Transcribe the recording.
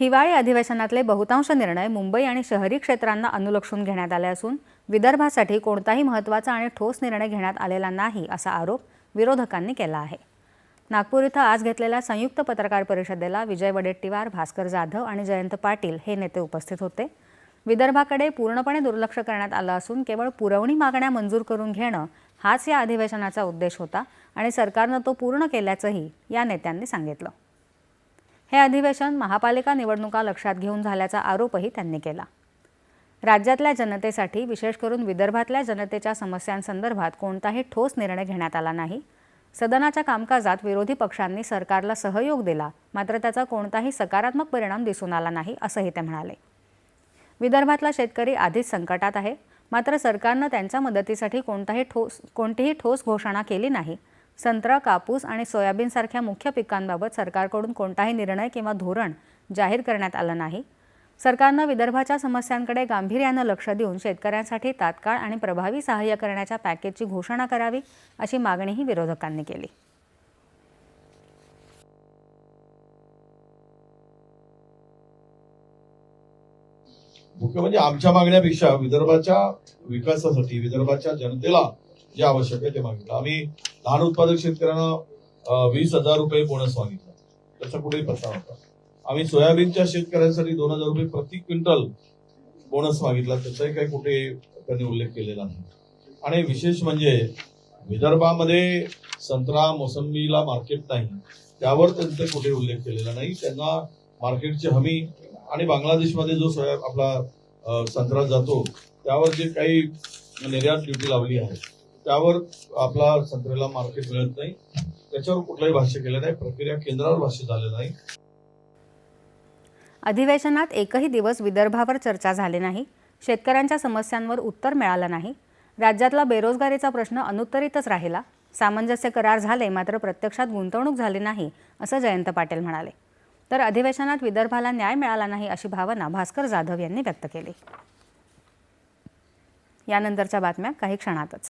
हिवाळी अधिवेशनातले बहुतांश निर्णय मुंबई आणि शहरी क्षेत्रांना अनुलक्षून घेण्यात आले असून विदर्भासाठी कोणताही महत्त्वाचा आणि ठोस निर्णय घेण्यात आलेला नाही असा आरोप विरोधकांनी केला आहे. नागपूर इथं आज घेतलेल्या संयुक्त पत्रकार परिषदेला विजय वडेट्टीवार भास्कर जाधव आणि जयंत पाटील हे नेते उपस्थित होते. विदर्भाकडे पूर्णपणे दुर्लक्ष करण्यात आलं असून केवळ पुरवणी मागण्या मंजूर करून घेणं हाच या अधिवेशनाचा उद्देश होता आणि सरकारनं तो पूर्ण केल्याचंही या नेत्यांनी सांगितलं. हे अधिवेशन महापालिका निवडणुका लक्षात घेऊन झाल्याचा आरोपही त्यांनी केला. राज्यातल्या जनतेसाठी विशेष करून विदर्भातल्या जनतेच्या समस्यांसंदर्भात कोणताही ठोस निर्णय घेण्यात आला नाही. सदनाच्या कामकाजात विरोधी पक्षांनी सरकारला सहयोग दिला मात्र त्याचा कोणताही सकारात्मक परिणाम दिसून आला नाही असंही ते म्हणाले. विदर्भातला शेतकरी आधीच संकटात आहे मात्र सरकारनं त्यांच्या मदतीसाठी कोणताही ठोस कोणतीही ठोस घोषणा केली नाही. संत्रा कापूस आणि सोयाबीनसारख्या मुख्य पिकांबाबत सरकारकडून कोणताही निर्णय किंवा धोरण जाहीर करण्यात आलं नाही. सरकारनं विदर्भाच्या समस्यांकडे गांभीर्यानं लक्ष देऊन शेतकऱ्यांसाठी तात्काळ आणि प्रभावी सहाय्य करण्याच्या पॅकेजची घोषणा करावी अशी मागणीही विरोधकांनी केली. मुख्य म्हणजे आमच्या मागण्यापेक्षा विदर्भाच्या विकासासाठी विदर्भाच्या जनतेला जे आवश्यक आहे ते मागितलं. आम्ही धान उत्पादक शेतकऱ्यांना वीस हजार रुपये बोनस मागितला. त्याचा कुठेही प्रस्ताव होता आम्ही सोयाबीनच्या शेतकऱ्यांसाठी दोन हजार रुपये प्रति क्विंटल बोनस मागितला. त्याचाही काही कुठे त्यांनी उल्लेख केलेला नाही. आणि विशेष म्हणजे विदर्भामध्ये संत्रा मोसंबीला मार्केट नाही. त्यावर त्यांचा कुठे उल्लेख केलेला नाही. त्यांना मार्केटची हमी आणि बांगलादेशमध्ये जो सोया आपला संत्रा जातो त्यावर जे काही निर्यात ड्युटी लावली आहे त्यावर आपला संत्र्याला मार्केट मिळत नाही. त्याच्यावर कुठलाही भाष्य केलं नाही. प्रक्रिया केंद्रावर भाष्य झालं नाही. अधिवेशनात एकही दिवस विदर्भावर चर्चा झाली नाही. शेतकऱ्यांच्या समस्यांवर उत्तर मिळालं नाही. राज्यातला बेरोजगारीचा प्रश्न अनुत्तरितच राहिला. सामंजस्य करार झाले मात्र प्रत्यक्षात गुंतवणूक झाली नाही असं जयंत पाटील म्हणाले. तर अधिवेशनात विदर्भाला न्याय मिळाला नाही अशी भावना भास्कर जाधव यांनी व्यक्त केली. यानंतरच्या बातम्या काही क्षणातच.